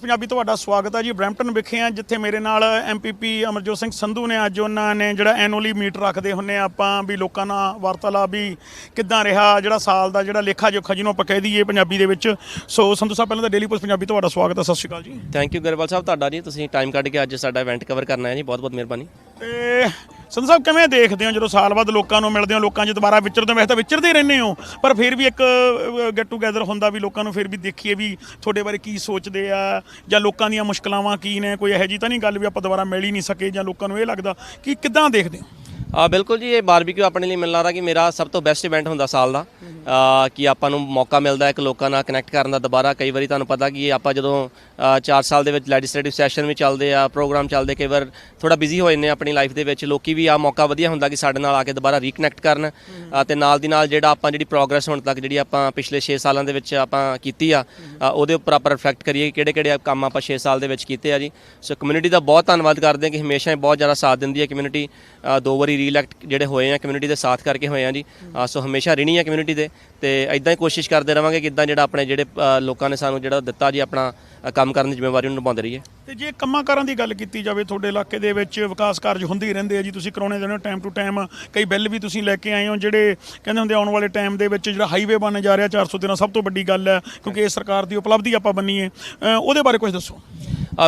ਪੰਜਾਬੀ ਤੁਹਾਡਾ ਸਵਾਗਤ ਹੈ ਜੀ। ਬ੍ਰੈਂਪਟਨ ਵਿਖੇ ਆ ਜਿੱਥੇ ਮੇਰੇ ਨਾਲ ਐਮਪੀਪੀ ਅਮਰਜੋਤ ਸਿੰਘ ਸੰਧੂ ਨੇ ਅੱਜ ਉਹਨਾਂ ਨੇ ਜਿਹੜਾ ਐਨੂਅਲੀ ਮੀਟ ਰੱਖਦੇ ਹੁੰਨੇ ਆ ਆਪਾਂ ਵੀ ਲੋਕਾਂ ਨਾਲ ਵਾਰਤਾਲਾਪ ਵੀ ਕਿੱਦਾਂ ਰਿਹਾ ਜਿਹੜਾ ਸਾਲ ਦਾ ਜਿਹੜਾ ਲੇਖਾ ਜੋਖਾ ਜਿਹਨੂੰ ਆਪਾਂ ਕਹਿ ਦਈਏ ਪੰਜਾਬੀ ਦੇ ਵਿੱਚ। ਸੋ ਸੰਧੂ ਸਾਹਿਬ ਪਹਿਲਾਂ ਤਾਂ ਡੇਲੀ ਪੋਸਟ ਪੰਜਾਬੀ ਤੁਹਾਡਾ ਸਵਾਗਤ ਹੈ ਸਤਿ ਸ਼੍ਰੀ ਅਕਾਲ ਜੀ। ਥੈਂਕ ਯੂ ਗਰੇਵਾਲ ਸਾਹਿਬ ਤੁਹਾਡਾ ਜੀ ਤੁਸੀਂ ਟਾਈਮ ਕੱਢ ਕੇ ਅੱਜ ਸਾਡਾ ਇਵੈਂਟ ਕਵਰ ਕਰਨਾ ਹੈ ਜੀ ਬਹੁਤ ਬਹੁਤ ਮਿਹਰਬਾਨੀ। ਤੇ ਸੰਧੂ ਸਾਹਿਬ, ਕਿਵੇਂ ਦੇਖਦੇ ਹੋ ਜਦੋਂ ਸਾਲ ਬਾਅਦ ਲੋਕਾਂ ਨੂੰ ਮਿਲਦੇ ਹੋ? ਲੋਕਾਂ 'ਚ ਦੁਬਾਰਾ ਵਿਚਰਦੇ ਹੋ? ਵੈਸੇ ਤਾਂ ਵਿਚਰਦੇ ਹੀ ਰਹਿੰਦੇ ਹੋ, ਪਰ ਫਿਰ ਵੀ ਇੱਕ ਗੈਟ ਟੂਗੇਦਰ ਹੁੰਦਾ ਵੀ ਲੋਕਾਂ ਨੂੰ ਫਿਰ ਵੀ ਦੇਖੀਏ ਵੀ ਤੁਹਾਡੇ ਬਾਰੇ ਕੀ ਸੋਚਦੇ ਆ, ਜਾਂ ਲੋਕਾਂ ਦੀਆਂ ਮੁਸ਼ਕਲਾਵਾਂ ਕੀ ਨੇ? ਕੋਈ ਇਹੋ ਜਿਹੀ ਤਾਂ ਨਹੀਂ ਗੱਲ ਵੀ ਆਪਾਂ ਦੁਬਾਰਾ ਮਿਲ ਹੀ ਨਹੀਂ ਸਕੇ, ਜਾਂ ਲੋਕਾਂ ਨੂੰ ਇਹ ਲੱਗਦਾ, ਕਿ ਕਿੱਦਾਂ ਦੇਖਦੇ ਹੋ? ਆ ਬਿਲਕੁਲ ਜੀ ਇਹ ਬਾਰਬੀਕਿਊ ਆਪਣੇ ਲਈ ਮੈਨੂੰ ਲੱਗਦਾ ਕਿ ਮੇਰਾ ਸਭ ਤੋਂ ਬੈਸਟ ਇਵੈਂਟ ਹੁੰਦਾ ਸਾਲ ਦਾ। ਆ, ਕਿ ਆਪਾਂ ਨੂੰ ਮੌਕਾ ਮਿਲਦਾ ਹੈ ਕਿ ਲੋਕਾਂ ਨਾਲ ਕਨੈਕਟ ਕਰਨ ਦਾ ਦੁਬਾਰਾ। ਕਈ ਵਾਰੀ ਤੁਹਾਨੂੰ ਪਤਾ ਕਿ ਆਪਾਂ ਜਦੋਂ 4 ਸਾਲ ਦੇ ਵਿੱਚ ਲੈਜਿਸਲੇਟਿਵ ਸੈਸ਼ਨ ਵੀ ਚੱਲਦੇ ਆ ਪ੍ਰੋਗਰਾਮ ਚੱਲਦੇ ਕਈ ਵਾਰ ਥੋੜਾ ਬਿਜ਼ੀ ਹੋ ਜਾਂਦੇ ਆ ਆਪਣੀ ਲਾਈਫ ਦੇ ਵਿੱਚ। ਲੋਕੀ ਵੀ ਆ ਮੌਕਾ ਵਧੀਆ ਹੁੰਦਾ ਕਿ ਸਾਡੇ ਨਾਲ ਆ ਕੇ ਦੁਬਾਰਾ ਰੀਕਨੈਕਟ ਕਰਨ। ਆ, ਤੇ ਨਾਲ ਦੀ ਨਾਲ ਜਿਹੜਾ ਆਪਾਂ ਜਿਹੜੀ ਪ੍ਰੋਗਰੈਸ ਹੁਣ ਤੱਕ ਜਿਹੜੀ ਆਪਾਂ ਪਿਛਲੇ 6 ਸਾਲਾਂ ਦੇ ਵਿੱਚ ਆਪਾਂ ਕੀਤੀ ਆ ਆ, ਉਹਦੇ ਉੱਪਰ ਆਪਾਂ ਰਿਫਲੈਕਟ ਕਰੀਏ ਕਿਹੜੇ ਕਿਹੜੇ ਕੰਮ ਆਪਾਂ 6 ਸਾਲ ਦੇ ਵਿੱਚ ਕੀਤੇ ਆ ਜੀ। ਸੋ ਕਮਿਊਨਿਟੀ ਦਾ ਬਹੁਤ ਧੰਨਵਾਦ ਕਰਦੇ ਹਾਂ ਕਿ ਹਮੇਸ਼ਾ ਹੀ ਬਹੁਤ ਜ਼ਿਆਦਾ ਸਾਥ ਦਿੰਦੀ ਹੈ ਕਮਿਊਨਿਟੀ ਦੋ ਵਾਰੀ ਰੀਇਲੈਕਟ ਜਿਹੜੇ ਹੋਏ ਆ ਕਮਿਊਨਿਟੀ ਦੇ ਸਾਥ ਕਰਕੇ ਹੋਏ ਆ ਜੀ। ਅ, ਸੋ ਹਮੇਸ਼ਾ ਰਹਿਣੀ ਹੈ ਕਮਿਊਨਿਟੀ ਦੇ ਤੇ ਇਦਾਂ ਹੀ ਕੋਸ਼ਿਸ਼ ਕਰਦੇ ਰਵਾਂਗੇ ਕਿ ਇਦਾਂ ਜਿਹੜਾ ਆਪਣੇ ਜਿਹੜੇ ਅ, ਲੋਕਾਂ ਨੇ ਸਾਨੂੰ ਜਿਹੜਾ ਦਿੱਤਾ ਜੀ ਆਪਣਾ ਅ, ਕੰਮ ਕਰਨ ਦੀ ਜ਼ਿੰਮੇਵਾਰੀ ਨੂੰ ਨਿਭਾਉਂਦੇ ਰਹੀਏ। ਤੇ ਜੇ ਕੰਮਾਂ ਕਾਰਾਂ ਦੀ ਗੱਲ ਕੀਤੀ ਜਾਵੇ ਤੁਹਾਡੇ ਇਲਾਕੇ ਦੇ ਵਿੱਚ ਵਿਕਾਸ ਕਾਰਜ ਹੁੰਦੇ ਹੀ ਰਹਿੰਦੇ ਆ ਜੀ। ਤੁਸੀਂ ਕਰਾਉਣੇ ਦੇਣੇ ਟਾਈਮ ਟੂ ਟਾਈਮ ਕਈ ਬਿੱਲ ਵੀ ਤੁਸੀਂ ਲੈ ਕੇ ਆਏ ਹੋ ਜਿਹੜੇ ਕਹਿੰਦੇ ਹੁੰਦੇ ਆਉਣ ਵਾਲੇ ਟਾਈਮ ਦੇ ਵਿੱਚ ਜਿਹੜਾ ਹਾਈਵੇ ਬਣਨ ਜਾ ਰਿਹਾ 413 ਸਭ ਤੋਂ ਵੱਡੀ ਗੱਲ ਹੈ ਕਿਉਂਕਿ ਇਹ ਸਰਕਾਰ ਦੀ ਉਪਲਬਧੀ ਆਪਾਂ ਬੰਨੀਏ ਅ, ਉਹਦੇ ਬਾਰੇ ਕੁਝ ਦੱਸੋ।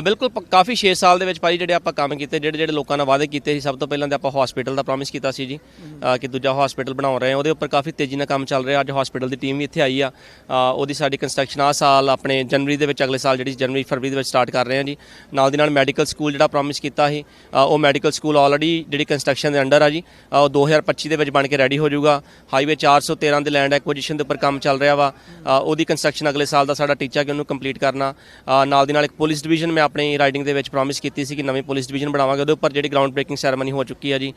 ਬਿਲਕੁਲ ਪ- ਕਾਫੀ 6 ਸਾਲ ਦੇ ਵਿੱਚ ਭਾਈ ਜਿਹੜੇ ਆਪਾਂ ਕੰਮ ਕੀਤੇ ਜਿਹੜੇ ਜਿਹੜੇ ਲੋਕਾਂ ਨਾਲ ਵਾਅਦੇ ਕੀਤੇ ਸੀ ਸਭ ਤੋਂ ਪਹਿਲਾਂ ਤਾਂ ਆਪਾਂ ਹਸਪੀਟਲ ਦਾ ਪ੍ਰੋਮਿਸ ਕੀਤਾ ਸੀ ਜੀ ਅ, ਕਿ ਦੂਜਾ ਹਸਪੀਟਲ ਬਣਾਉ ਰਹੇ ਹਾਂ। ਉਹਦੇ ਉੱਪਰ ਕਾਫੀ ਤੇਜ਼ੀ ਨਾਲ ਕੰਮ ਚੱਲ ਰਿਹਾ। ਅੱਜ ਹਸਪੀਟਲ ਦੀ ਟੀਮ ਵੀ ਇੱਥੇ ਆਈ ਆ। ਅ, ਉਹਦੀ ਸਾਡੀ ਕੰਸਟਰਕਸ਼ਨ ਆ ਸਾਲ ਆਪਣੇ ਜਨਵਰੀ ਦੇ ਵਿੱਚ ਅਗਲੇ ਸਾਲ ਜਿਹੜੀ ਜਨਵਰੀ ਫਰਵਰੀ ਦੇ ਵਿੱਚ ਸਟਾਰਟ ਕਰ ਰਹੇ ਹਾਂ ਜੀ। ਨਾਲ ਦੀ ਨਾਲ ਮੈਡੀਕਲ ਸਕੂਲ ਜਿਹੜਾ ਪ੍ਰੋਮਿਸ ਕੀਤਾ ਸੀ ਅ, ਉਹ ਮੈਡੀਕਲ ਸਕੂਲ ਆਲਰੇਡੀ ਜਿਹੜੀ ਕੰਸਟਰਕਸ਼ਨ ਦੇ ਅੰਡਰ ਆ ਜੀ ਅ, ਉਹ 2025 ਦੇ ਵਿੱਚ ਬਣ ਕੇ ਰੈਡੀ ਹੋ ਜਾਊਗਾ। ਹਾਈਵੇ 413 ਦੇ ਲੈਂਡ ਐਕੁਜੀਸ਼ਨ ਦੇ ਉੱਪਰ ਕੰਮ ਚੱਲ ਰਿਹਾ ਵਾ। ਅ, ਉਹਦੀ ਕੰਸਟਰਕਸ਼ਨ ਅਗਲੇ ਸਾਲ ਦਾ ਸਾਡਾ ਟੀਚਾ ਕਿ ਉਹਨੂੰ ਕੰਪਲੀਟ ਕਰਨਾ। ਅ, ਨਾਲ ਦੀ ਨਾਲ ਇੱਕ ਪੁਲਿਸ ਡਿਵੀਜ਼ਨ ਮੈਂ ਆਪਣੀ ਰਾਈਡਿੰਗ ਦੇ ਵਿੱਚ ਪ੍ਰੋਮਿਸ ਕੀਤੀ ਸੀ ਕਿ ਨਵੀਂ ਪੁਲਿਸ ਡਿਵੀਜ਼ਨ ਬਣਾਵਾਂਗੇ ਉਹਦੇ ਉੱਪਰ ਜਿਹੜੀ ਗਰਾਊਂਡ ਬ੍ਰੇਕਿੰਗ ਸੈਰੇਮਨੀ ਹੋ ਚੁੱਕੀ ਆ ਜੀ।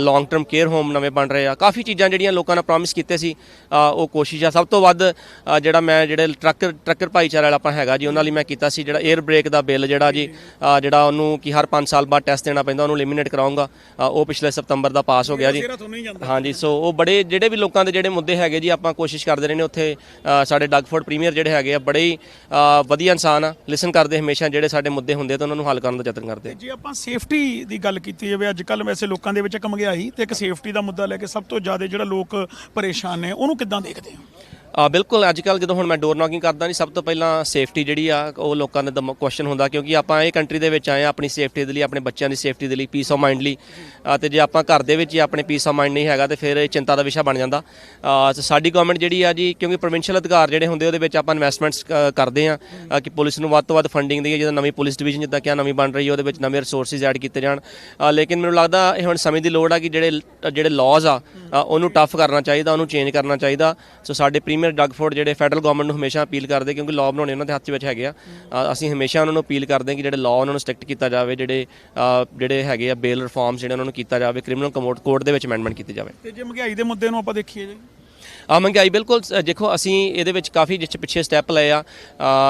ਲੌਂਗ ਟਰਮ ਕੇਅਰ ਹੋਮ ਨਵੇਂ ਬਣ ਰਹੇ ਆ। ਕਾਫੀ ਚੀਜ਼ਾਂ ਜਿਹੜੀਆਂ ਲੋਕਾਂ ਨੇ ਪ੍ਰੋਮਿਸ ਕੀਤੇ ਸੀ ਉਹ ਕੋਸ਼ਿਸ਼ ਆ। ਸਭ ਤੋਂ ਵੱਧ ਜਿਹੜਾ ਮੈਂ ਜਿਹੜੇ ਟਰੱਕਰ ਟਰੱਕਰ ਭਾਈਚਾਰਾ ਵਾਲਾ ਆਪਾਂ ਹੈਗਾ ਜੀ ਉਹਨਾਂ ਲਈ ਮੈਂ ਕੀਤਾ ਸੀ ਜਿਹੜਾ 에ਅਰ ਬ੍ਰੇਕ ਦਾ ਬਿੱਲ ਜਿਹੜਾ ਜੀ ਜਿਹੜਾ ਉਹਨੂੰ ਕਿ ਹਰ 5 ਸਾਲ ਬਾਅਦ ਟੈਸਟ ਦੇਣਾ ਪੈਂਦਾ ਉਹਨੂੰ ਲਿਮਿਨੇਟ ਕਰਾਉਂਗਾ। ਉਹ ਪਿਛਲੇ ਸਤੰਬਰ ਦਾ ਪਾਸ ਹੋ ਗਿਆ ਜੀ। ਹੀ ਹਾਂਜੀ ਸੋ ਉਹ ਬੜੇ ਜਿਹੜੇ ਵੀ ਲੋਕਾਂ ਦੇ ਜਿਹੜੇ ਮੁੱਦੇ ਹੈਗੇ ਜੀ ਆਪਾਂ ਕੋਸ਼ਿਸ਼ ਕਰਦੇ ਰਹੇ ਨੇ ਉੱਥੇ ਸਾਡੇ ਡਗਫੋਰਡ ਪ੍ਰੀਮੀਅਰ ਜਿਹੜੇ ਹੈਗੇ ਆ ਬੜੇ ਹੀ ਵਧੀਆ ਇਨਸਾਨ ਆ। ਲਿਸਨ ਕਰਦੇ ਹਮੇਸ਼ਾ ਜਿਹੜੇ ਸਾਡੇ ਮੁੱਦੇ ਹੁੰਦੇ ਤਾਂ ਉਹਨਾਂ ਨੂੰ ਹੱਲ ਕਰਨ ਦਾ ਯਤਨ ਕਰਦੇ ਆ। ਜੇ ਆਪਾਂ ਸੇਫਟੀ ਦੀ ਗੱਲ ਕੀਤੀ ਜਾਵੇ, ਅੱਜ ਕੱਲ ਵੈਸੇ ਲੋਕਾਂ ਦੇ ਵਿੱਚ ਇੱਕ ਮਹਿੰਗਾਈ ਤੇ ਇੱਕ ਸੇਫਟੀ ਦਾ ਮੁੱਦਾ ਲੈ ਕੇ ਸਭ ਤੋਂ ਜ਼ਿਆਦਾ ਜਿਹੜਾ ਲੋਕ ਪਰੇਸ਼ਾਨ ਨੇ, ਉਹਨੂੰ ਕਿੱਦਾਂ ਦੇਖਦੇ ਆ ਬਿਲਕੁਲ ਅੱਜ ਕੱਲ ਜਦੋਂ ਹੁਣ ਮੈਂ ਡੋਰ ਨੌਕਿੰਗ ਕਰਦਾ ਨਹੀਂ ਸਭ ਤੋਂ ਪਹਿਲਾਂ ਸੇਫਟੀ ਜਿਹੜੀ ਆ ਉਹ ਲੋਕਾਂ ਦੇ ਦਮ ਕੁਐਸਚਨ ਹੁੰਦਾ ਕਿਉਂਕਿ ਆਪਾਂ ਇਹ ਕੰਟਰੀ ਦੇ ਵਿੱਚ ਆਏ ਆ ਆਪਣੀ ਸੇਫਟੀ ਦੇ ਲਈ ਆਪਣੇ ਬੱਚਿਆਂ ਦੀ ਸੇਫਟੀ ਦੇ ਲਈ ਪੀਸ ਆਫ ਮਾਈਂਡ ਲਈ। ਆ, ਤੇ ਜੇ ਆਪਾਂ ਘਰ ਦੇ ਵਿੱਚ ਹੀ ਆਪਣੇ ਪੀਸ ਆਫ ਮਾਈਂਡ ਨਹੀਂ ਹੈਗਾ ਤੇ ਫਿਰ ਇਹ ਚਿੰਤਾ ਦਾ ਵਿਸ਼ਾ ਬਣ ਜਾਂਦਾ। ਆ, ਸਾਡੀ ਗਵਰਨਮੈਂਟ ਜਿਹੜੀ ਆ ਜੀ ਕਿਉਂਕਿ ਪ੍ਰੋਵਿੰਸ਼ੀਅਲ ਅਧਿਕਾਰ ਜਿਹੜੇ ਹੁੰਦੇ ਉਹਦੇ ਵਿੱਚ ਆਪਾਂ ਇਨਵੈਸਟਮੈਂਟਸ ਕਰਦੇ ਆ ਕਿ ਪੁਲਿਸ ਨੂੰ ਵੱਧ ਤੋਂ ਵੱਧ ਫੰਡਿੰਗ ਦਈਏ ਜਿੱਦਾਂ ਨਵੀਂ ਪੁਲਿਸ ਡਿਵੀਜ਼ਨ ਜਿੱਦਾਂ ਕਿ ਨਵੀਂ ਬਣ ਰਹੀ ਹੈ ਉਹਦੇ ਵਿੱਚ ਨਵੇਂ ਰਿਸੋਰਸਿਸ ਐਡ ਕੀਤੇ ਜਾਣ। ਲੇਕਿਨ ਮੈਨੂੰ ਲੱਗਦਾ ਇਹ ਹੁਣ ਸਮੇਂ ਦੀ ਲੋੜ ਆ ਕਿ ਜਿਹੜੇ ਜਿਹੜੇ ਲਾਜ਼ ਆ ਆ, ਉਹਨੂੰ ਟਫ ਕਰਨਾ ਚਾਹੀਦਾ ਉਹਨੂੰ ਚੇਂਜ ਕਰਨਾ ਚਾਹੀਦਾ। ਸੋ ਸਾਡੇ ਪ੍ਰੀਮੀਅਰ ਡਗਫੋਰਡ ਜਿਹੜੇ ਫੈਡਰਲ ਗਵਰਨਮੈਂਟ ਨੂੰ ਹਮੇਸ਼ਾ ਅਪੀਲ ਕਰਦੇ ਕਿਉਂਕਿ ਲਾਅ ਬਣਾਉਣੇ ਉਹਨਾਂ ਦੇ ਹੱਥ ਵਿੱਚ ਹੈਗੇ ਆ। ਅ, ਅਸੀਂ ਹਮੇਸ਼ਾ ਉਹਨਾਂ ਨੂੰ ਅਪੀਲ ਕਰਦੇ ਹਾਂ ਕਿ ਜਿਹੜੇ ਲਾਅ ਉਹਨਾਂ ਨੂੰ ਸਟ੍ਰਿਕਟ ਕੀਤਾ ਜਾਵੇ ਜਿਹੜੇ ਅ, ਜਿਹੜੇ ਹੈਗੇ ਆ ਬੇਲ ਰਿਫਾਰਮਸ ਜਿਹੜੇ ਉਹਨਾਂ ਨੂੰ ਕੀਤਾ ਜਾਵੇ ਕ੍ਰਿਮੀਨਲ ਕੋਡ ਦੇ ਵਿੱਚ ਅਮੈਂਡਮੈਂਟ ਕੀਤੀ ਜਾਵੇ। ਤੇ ਜੇ ਮਹਿੰਗਾਈ ਦੇ ਮੁੱਦੇ ਨੂੰ ਆਪਾਂ ਦੇਖੀਏ ਜੀ। ਆ ਮਹਿੰਗਾਈ ਬਿਲਕੁਲ ਸ- ਦੇਖੋ, ਅਸੀਂ ਇਹਦੇ ਵਿੱਚ ਕਾਫੀ ਜਿਸ ਪਿੱਛੇ ਸਟੈਪ ਲਏ ਆ।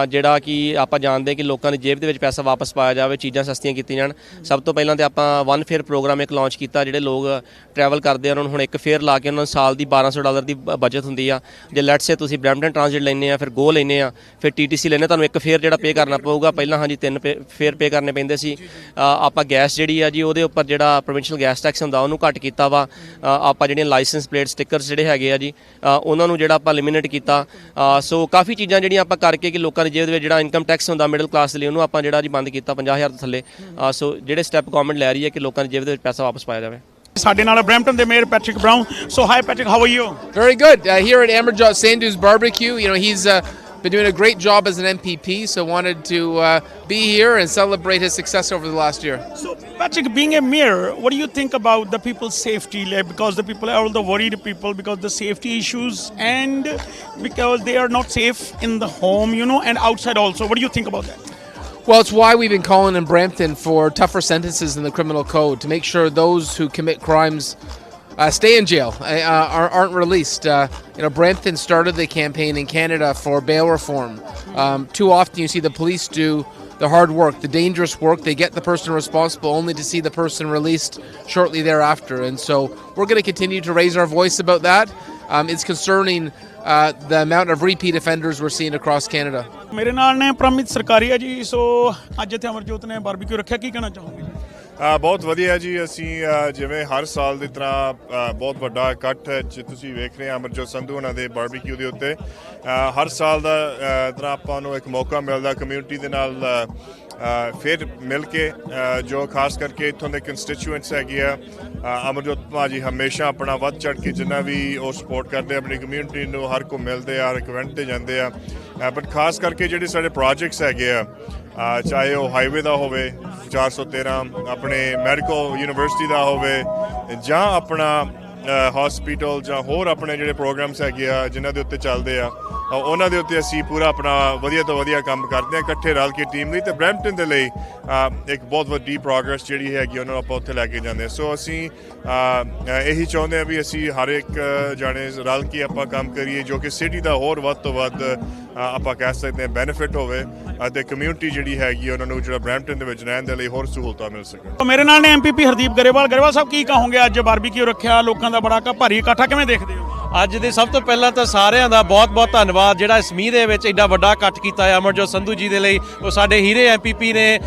ਜਿਹੜਾ ਕਿ ਆਪਾਂ ਜਾਣਦੇ ਕਿ ਲੋਕਾਂ ਦੀ ਜੇਬ ਦੇ ਵਿੱਚ ਪੈਸਾ ਵਾਪਸ ਪਾਇਆ ਜਾਵੇ, ਚੀਜ਼ਾਂ ਸਸਤੀਆਂ ਕੀਤੀਆਂ ਜਾਣ। ਸਭ ਤੋਂ ਪਹਿਲਾਂ ਤੇ ਆਪਾਂ ਵਨ ਫੇਅਰ ਪ੍ਰੋਗਰਾਮ ਇੱਕ ਲਾਂਚ ਕੀਤਾ, ਜਿਹੜੇ ਲੋਕ ਟਰੈਵਲ ਕਰਦੇ ਆ, ਉਹਨਾਂ ਨੂੰ ਹੁਣ ਇੱਕ ਫੇਅਰ ਲਾ ਕੇ ਉਹਨਾਂ ਨੂੰ ਸਾਲ ਦੀ 1200 ਡਾਲਰ ਦੀ ਬ- ਬਚਤ ਹੁੰਦੀ ਆ। ਜੇ ਲੈਟਸ ਸੇ ਤੁਸੀਂ ਬ੍ਰੈਂਪਟਨ ਟ੍ਰਾਂਜ਼ਿਟ ਲੈਨੇ ਆ, ਫਿਰ ਗੋ ਲੈਨੇ ਆ, ਫਿਰ ਟੀਟੀਸੀ ਲੈਨੇ ਤੁਹਾਨੂੰ ਇੱਕ ਫੇਅਰ ਜਿਹੜਾ ਪੇ ਕਰਨਾ ਪਊਗਾ। ਪਹਿਲਾਂ ਹਾਂਜੀ, ਤਿੰਨ ਫੇਅਰ ਪੇ ਕਰਨੇ ਪੈਂਦੇ ਸੀ। ਆਪਾਂ ਗੈਸ ਜਿਹੜੀ ਆ ਜੀ, ਉਹਦੇ ਉੱਪਰ ਜਿਹੜਾ ਪ੍ਰੋਵਿੰਸ਼ੀਅਲ ਗੈਸ ਟੈਕਸ ਹੁੰਦਾ, ਉਹਨੂੰ ਘੱਟ ਕੀਤਾ ਵਾ। ਆਪਾਂ ਜਿਹੜੀਆਂ ਲਾਇਸੈਂਸ ਪਲੇਟ ਸਟickers ਜਿਹੜੇ ਹੈਗੇ ਆ ਜੀ ਉਹਨਾਂ ਨੂੰ ਜਿਹੜਾ ਆਪਾਂ ਲਿਮਿਨੇਟ ਕੀਤਾ। ਸੋ ਕਾਫੀ ਚੀਜ਼ਾਂ ਜਿਹੜੀਆਂ ਆਪਾਂ ਕਰਕੇ ਕਿ ਲੋਕਾਂ ਦੀ ਜੇਬ ਦੇ ਵਿੱਚ ਜਿਹੜਾ ਇਨਕਮ ਟੈਕਸ ਹੁੰਦਾ ਮਿਡਲ ਕਲਾਸ ਲਈ ਉਹਨੂੰ ਆਪਾਂ ਜਿਹੜਾ ਜੀ ਬੰਦ ਕੀਤਾ 50000 ਤੋਂ ਥੱਲੇ। ਸੋ ਜਿਹੜੇ ਸਟੈਪ ਗਵਰਨਮੈਂਟ ਲੈ ਰਹੀ ਹੈ ਕਿ ਲੋਕਾਂ ਦੀ ਜੇਬ ਦੇ ਵਿੱਚ ਪੈਸਾ ਵਾਪਸ ਪਾਇਆ ਜਾਵੇ। ਸਾਡੇ ਨਾਲ ਬ੍ਰੈਂਪਟਨ ਦੇ mayor Patrick Brown. So hi Patrick how are you good. Uh, here at Amarjot Sandhu's Barbecue, you know, he's uh, been doing a great job as an MPP, so wanted to uh, be here and celebrate his success over the last year. So, Patrick, being a mayor, what do you think about the people's safety? Like, because the people are all the worried people because the safety issues and because they are not safe in the home, you know, and outside also. What do you think about that? Well, it's why we've been calling in Brampton for tougher sentences in the criminal code to make sure those who commit crimes uh, stay in jail, uh, are, aren't released. Uh, you know, Brampton started the campaign in Canada for bail reform. Um, too often you see the police do the hard work, the dangerous work. They get the person responsible only to see the person released shortly thereafter. And so we're going to continue to raise our voice about that. um, it's concerning uh, the amount of repeat offenders we're seeing across Canada. ਮੇਰੇ ਨਾਲ ਨੇ ਪ੍ਰਮਿਤ ਸਰਕਾਰੀ ਆ ਜੀ ਸੋ ਅੱਜ ਇੱਥੇ ਅਮਰਜੋਤ ਨੇ barbecue ਰੱਖਿਆ ਕੀ ਕਹਿਣਾ ਚਾਹੋਗੇ ਜੀ ਅ, ਬਹੁਤ ਵਧੀਆ ਜੀ ਅਸੀਂ ਜਿਵੇਂ ਹਰ ਸਾਲ ਦੀ ਤਰ੍ਹਾਂ ਬਹੁਤ ਵੱਡਾ ਇਕੱਠ ਚ ਤੁਸੀਂ ਵੇਖ ਰਹੇ ਆ ਅਮਰਜੋਤ ਸੰਧੂ ਉਹਨਾਂ ਦੇ ਬਾਰਬੀਕਿਊ ਦੇ ਉੱਤੇ। ਹਰ ਸਾਲ ਦਾ ਤਰ੍ਹਾਂ ਆਪਾਂ ਨੂੰ ਇੱਕ ਮੌਕਾ ਮਿਲਦਾ ਕਮਿਊਨਿਟੀ ਦੇ ਨਾਲ ਫਿਰ ਮਿਲ ਕੇ ਜੋ ਖਾਸ ਕਰਕੇ ਇੱਥੋਂ ਦੇ ਕੰਸਟੀਚੂਐਂਟਸ ਹੈਗੇ ਆ ਅ, ਅਮਰਜੋਤ ਭਾਜੀ ਹਮੇਸ਼ਾ ਆਪਣਾ ਵੱਧ ਚੜ ਕੇ ਜਿੰਨਾ ਵੀ ਉਹ ਸਪੋਰਟ ਕਰਦੇ ਆਪਣੀ ਕਮਿਊਨਿਟੀ ਨੂੰ ਹਰ ਕੋ ਮਿਲਦੇ ਆ ਹਰ ਇੱਕ event ਤੇ ਜਾਂਦੇ ਆ। ਬਟ ਖਾਸ ਕਰਕੇ ਜਿਹੜੇ ਸਾਡੇ ਪ੍ਰੋਜੈਕਟਸ ਹੈਗੇ ਆ ਚਾਹੇ ਉਹ ਹਾਈਵੇ ਦਾ ਹੋਵੇ 413 ਆਪਣੇ ਮੈਡੀਕਲ ਯੂਨੀਵਰਸਿਟੀ ਦਾ ਹੋਵੇ ਜਾਂ ਆਪਣਾ ਹਸਪੀਟਲ ਜਾਂ ਹੋਰ ਆਪਣੇ ਜਿਹੜੇ ਪ੍ਰੋਗਰਾਮਸ ਹੈਗੇ ਆ, ਜਿਨ੍ਹਾਂ ਦੇ ਉੱਤੇ ਚੱਲਦੇ ਆ ਉਹਨਾਂ ਦੇ ਉੱਤੇ ਅਸੀਂ ਪੂਰਾ ਆਪਣਾ ਵਧੀਆ ਤੋਂ ਵਧੀਆ ਕੰਮ ਕਰਦੇ ਆ, ਇਕੱਠੇ ਰਲ ਕੇ ਟੀਮ ਲਈ ਤੇ ਬ੍ਰੈਂਪਟਨ ਦੇ ਲਈ ਇੱਕ ਬਹੁਤ ਵੱਡੀ ਪ੍ਰੋਗਰੈਸ ਜਿਹੜੀ ਹੈਗੀ ਉਹਨਾਂ ਨੂੰ ਆਪਾਂ ਉੱਥੇ ਲੈ ਕੇ ਜਾਂਦੇ ਆ। ਸੋ ਅਸੀਂ ਇਹੀ ਚਾਹੁੰਦੇ ਆ ਵੀ ਅਸੀਂ ਹਰ ਇੱਕ ਜਾਣੇ ਰਲ ਕੇ ਆਪਾਂ ਕੰਮ ਕਰੀਏ, ਜੋ ਕਿ ਸਿਟੀ ਦਾ ਹੋਰ ਵੱਧ ਤੋਂ ਵੱਧ ਆਪਾਂ ਕਹਿ ਸਕਦੇ ਹਾਂ ਬੈਨੀਫਿਟ ਹੋਵੇ ਅਤੇ ਕਮਿਊਨਿਟੀ ਜਿਹੜੀ ਹੈਗੀ ਉਹਨਾਂ ਨੂੰ ਜਿਹੜਾ ਬ੍ਰੈਂਪਟਨ ਦੇ ਵਿੱਚ ਰਹਿਣ ਦੇ ਲਈ ਹੋਰ ਸਹੂਲਤਾਂ ਮਿਲ ਸਕਣ। ਮੇਰੇ ਨਾਲ ਨੇ ਐਮਪੀਪੀ ਹਰਦੀਪ ਗਰੇਵਾਲ। ਗਰੇਵਾਲ ਸਾਹਿਬ, ਕੀ ਕਹੋਗੇ? ਅੱਜ ਬਾਰਬੀਕਿਊ ਰੱਖਿਆ, ਲੋਕਾਂ ਦਾ ਬੜਾ ਭਾਰੀ ਇਕੱਠਾ ਕਿਵੇਂ ਦੇਖਦੇ ਹੋ? ਅੱਜ ਦੇ ਸਭ ਤੋਂ ਪਹਿਲਾਂ ਤਾਂ ਸਾਰਿਆਂ ਦਾ ਬਹੁਤ-ਬਹੁਤ ਧੰਨਵਾਦ, ਜਿਹੜਾ ਇਸ ਮੀਂਹ ਦੇ ਵਿੱਚ ਐਡਾ ਵੱਡਾ ਇਕੱਠ ਕੀਤਾ ਹੈ। ਅਮਰਜੋਤ ਸੰਧੂ ਜੀ ਦੇ ਲਈ, ਉਹ ਸਾਡੇ ਹੀਰੇ ਐਮਪੀਪੀ ਨੇ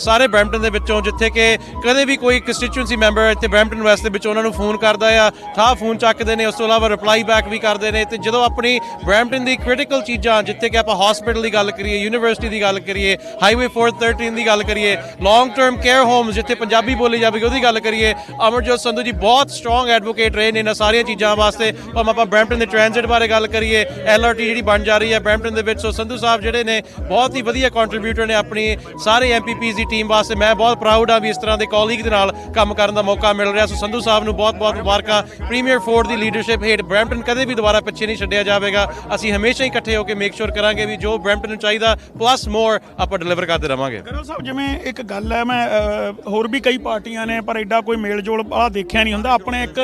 ਸਾਰੇ ਬ੍ਰੈਂਪਟਨ ਦੇ ਵਿੱਚੋਂ, ਜਿੱਥੇ ਕਿ ਕਦੇ ਵੀ ਕੋਈ ਕੰਸਟੀਚੁਐਂਸੀ ਮੈਂਬਰ ਇੱਥੇ ਬ੍ਰੈਂਪਟਨ ਵੈਸਟ ਦੇ ਵਿੱਚ ਉਹਨਾਂ ਨੂੰ ਫੋਨ ਕਰਦਾ ਆ ਠਾ ਫੋਨ ਚੱਕਦੇ ਨੇ, ਉਸ ਤੋਂ ਇਲਾਵਾ ਰਿਪਲਾਈ ਬੈਕ ਵੀ ਕਰਦੇ ਨੇ। ਤੇ ਜਦੋਂ ਆਪਣੀ ਬ੍ਰੈਂਪਟਨ ਦੀ ਕ੍ਰਿਟੀਕਲ ਚੀਜ਼ਾਂ, ਜਿੱਥੇ ਕਿ ਆਪਾਂ ਹਸਪੀਟਲ ਦੀ ਗੱਲ ਕਰੀਏ ਯੂਨੀਵਰਸਿਟੀ ਦੀ ਗੱਲ ਕਰੀਏ ਹਾਈਵੇ 413 ਦੀ ਗੱਲ ਕਰੀਏ ਲੌਂਗ ਟਰਮ ਕੇਅਰ ਹੋਮਸ ਜਿੱਥੇ ਪੰਜਾਬੀ ਬੋਲੀ ਜਾਵੇਗੀ, ਉਹਦੀ ਗੱਲ ਕਰੀਏ, ਅਮਰਜੋਤ ਸੰਧੂ ਜੀ ਬਹੁਤ ਸਟਰੋਂਗ ਐਡਵੋਕੇਟ ਰਹੇ ਨੇ ਇਹਨਾਂ ਸਾਰੀਆਂ ਚੀਜ਼ਾਂ ਵਾਸਤੇ। ਭਾਵੇਂ ਆਪਾਂ ਬ੍ਰੈਂਪਟਨ ਦੇ ਟ੍ਰਾਂਜ਼ਿਟ ਬਾਰੇ ਗੱਲ ਕਰੀਏ ਐਲਆਰਟੀ ਜਿਹੜੀ ਬਣ ਜਾ ਰਹੀ ਹੈ ਬ੍ਰੈਂਪਟਨ ਦੇ ਵਿੱਚ। ਸੋ ਸੰਧੂ ਸਾਹਿਬ ਜਿਹੜੇ ਨੇ, ਬਹੁਤ ਹੀ ਵਧੀਆ ਕੰਟਰੀਬਿਊਟਰ ਨੇ ਆਪਣੀ ਸਾਰੇ ਐਮਪੀਪੀਜ਼ ਦੀ ਟੀਮ ਵਾਸਤੇ। ਮੈਂ ਬਹੁਤ ਪ੍ਰਾਊਡ ਆ ਵੀ ਇਸ ਤਰ੍ਹਾਂ ਦੇ ਕੋਲੀਗ ਦੇ ਨਾਲ ਕੰਮ ਕਰਨ ਦਾ ਮੌਕਾ ਮਿਲ ਰਿਹਾ। ਸੋ ਸੰਧੂ ਸਾਹਿਬ ਨੂੰ ਬਹੁਤ-ਬਹੁਤ ਮੁਬਾਰਕਾਂ। ਪ੍ਰੀਮੀਅਰ ਫੋਰਡ ਦੀ ਲੀਡਰਸ਼ਿਪ ਹੇਠ ਬ੍ਰੈਂਪਟਨ ਕਦੇ ਵੀ ਦੁਬਾਰਾ ਪਿੱਛੇ ਨਹੀਂ ਛੱਡਿਆ ਜਾਵੇਗਾ। ਅਸੀਂ ਹਮੇਸ਼ਾ ਹੀ ਇਕੱਠੇ ਹੋ ਕੇ ਮੇਕ ਸ਼ੋਰ ਕਰਾਂਗੇ ਵੀ ਜੋ ਬ੍ਰੈਂਪਟਨ ਨੂੰ ਚਾਹੀਦਾ ਪਲੱਸ ਮੋਰ ਆਪਾਂ ਡਿਲੀਵਰ ਕਰਦੇ ਰਵਾਂਗੇ। ਗਰੇਵਾਲ ਸਾਹਿਬ, ਜਿਵੇਂ ਇੱਕ ਗੱਲ ਹੈ, ਮੈਂ ਹੋਰ ਵੀ ਕਈ ਪਾਰਟੀਆਂ ਨੇ, ਪਰ ਐਡਾ ਕੋਈ ਮੇਲ ਜੋਲ ਆ ਦੇਖਿਆ ਨਹੀਂ ਹੁੰਦਾ। ਆਪਣੇ ਇੱਕ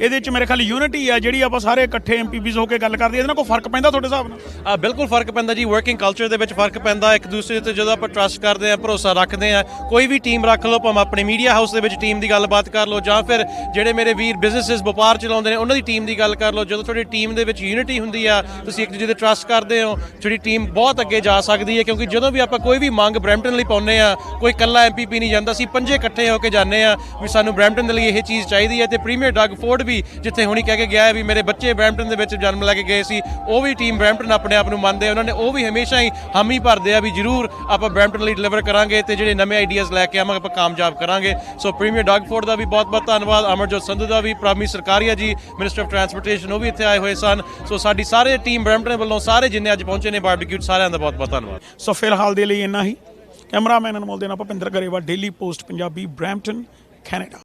ਇਹਦੇ ਚ ਮੇਰੇ ਖਿਆਲ ਯੂਨਿਟੀ ਆ ਜਿਹੜੀ ਆਪਾਂ ਸਾਰੇ ਇਕੱਠੇ ਐਮਪੀਪੀਜ਼ ਹੋ ਕੇ ਗੱਲ ਕਰਦੇ ਆ, ਇਹਦੇ ਨਾਲ ਕੋਈ ਫ਼ਰਕ ਪੈਂਦਾ ਤੁਹਾਡੇ ਹਿਸਾਬ ਨਾਲ? ਬਿਲਕੁਲ ਫ਼ਰਕ ਪੈਂਦਾ ਜੀ ਵਰਕਿੰਗ ਕਲਚਰ ਦੇ ਵਿੱਚ ਫ਼ਰਕ ਪੈਂਦਾ ਇੱਕ ਦੂਸਰੇ ਤੇ ਜਦੋਂ ਆਪਾਂ ਟਰਸਟ ਕਰਦੇ ਆ ਭਰੋਸਾ ਰੱਖਦੇ ਆ ਕੋਈ ਵੀ ਟੀਮ ਰੱਖ ਲਓ ਭਾਵੇਂ ਆਪਣੇ ਮੀਡੀਆ ਹਾਊਸ ਦੇ ਵਿੱਚ ਟੀਮ ਦੀ ਗੱਲਬਾਤ ਕਰ ਲਓ ਜਾਂ ਫਿਰ ਜਿਹੜੇ ਮੇਰੇ ਵੀਰ ਬਿਜ਼ਨੈਸਸ ਵਪਾਰ ਚਲਾਉਂਦੇ ਨੇ ਉਹਨਾਂ ਦੀ ਟੀਮ ਦੀ ਗੱਲ ਕਰ ਲਓ ਜਦੋਂ ਤੁਹਾਡੀ ਟੀਮ ਦੇ ਵਿੱਚ ਯੂਨਿਟੀ ਹੁੰਦੀ ਆ ਤੁਸੀਂ ਇੱਕ ਦੂਜੇ ਤੇ ਟਰਸਟ ਕਰਦੇ ਹੋ ਤੁਹਾਡੀ ਟੀਮ ਬਹੁਤ ਅੱਗੇ ਜਾ ਸਕਦੀ ਹੈ ਕਿਉਂਕਿ ਜਦੋਂ ਵੀ ਆਪਾਂ ਕੋਈ ਵੀ ਮੰਗ ਬ੍ਰੈਂਪਟਨ ਲਈ ਪਾਉਂਦੇ ਆ ਕੋਈ ਇਕੱਲਾ ਐਮਪੀਪੀ ਨਹੀਂ ਜਾਂਦਾ ਅਸੀਂ ਪੰਜੇ ਇਕੱਠੇ ਹੋ ਕੇ ਜਾਂਦੇ ਆ ਵੀ ਸਾਨੂੰ ਬ੍ਰੈਂਪਟਨ ਦੇ ਲਈ ਇਹ ਚੀਜ਼ ਚਾਹੀਦੀ ਹੈ ਤੇ ਪ੍ਰੀਮੀਅਰ ਡਗ ਫੋਰਡ ਵੀ ਜਿੱਥੇ ਹੁਣੀ ਕਹਿ ਕੇ ਗਿਆ ਹੈ ਵੀ ਮੇਰੇ ਬੱਚੇ ਬ੍ਰੈਂਪਟਨ ਦੇ ਵਿੱਚ ਜਨਮ ਲੈ ਕੇ ਗਏ ਸੀ, ਉਹ ਵੀ ਟੀਮ ਬ੍ਰੈਂਪਟਨ ਆਪਣੇ ਆਪ ਨੂੰ ਮੰਨਦੇ ਆ। ਉਹਨਾਂ ਨੇ ਉਹ ਵੀ ਹਮੇਸ਼ਾ ਹੀ ਹਾਮੀ ਭਰਦੇ ਆ ਵੀ ਜ਼ਰੂਰ ਆਪਾਂ ਬ੍ਰੈਂਪਟਨ ਲਈ ਡਿਲੀਵਰ ਕਰਾਂਗੇ ਤੇ ਜਿਹੜੇ ਨਵੇਂ ਆਈਡੀਆਜ਼ ਲੈ ਕੇ ਆਵਾਂਗੇ, ਆਪਾਂ ਕਾਮਯਾਬ ਕਰਾਂਗੇ। ਸੋ ਪ੍ਰੀਮੀਅਰ ਡਾਗਫੋਰਡ ਦਾ ਵੀ ਬਹੁਤ ਬਹੁਤ ਧੰਨਵਾਦ, ਅਮਰਜੋਤ ਸੰਧੂ ਦਾ ਵੀ ਪ੍ਰਾਮੀ ਸਰਕਾਰੀਆ ਜੀ ਮਿਨਿਸਟਰ ਆਫ ਟਰਾਂਸਪੋਰਟੇਸ਼ਨ ਉਹ ਵੀ ਇੱਥੇ ਆਏ ਹੋਏ ਸਨ। ਸੋ ਸਾਡੀ ਸਾਰੇ ਟੀਮ ਬ੍ਰੈਂਪਟਨ ਵੱਲੋਂ ਸਾਰੇ ਜਿੰਨੇ ਅੱਜ ਪਹੁੰਚੇ ਨੇ ਬਾਰਬੀਕਿਊ ਸਾਰਿਆਂ ਦਾ ਬਹੁਤ ਬਹੁਤ ਧੰਨਵਾਦ। ਸੋ ਫਿਲਹਾਲ ਦੇ ਲਈ ਇੰਨਾ ਹੀ। ਕੈਮਰਾਮੈਨ ਅਨਮੋਲ ਦੇ ਨਾਲ Bhupinder Grewal daily post Punjabi Brampton Canada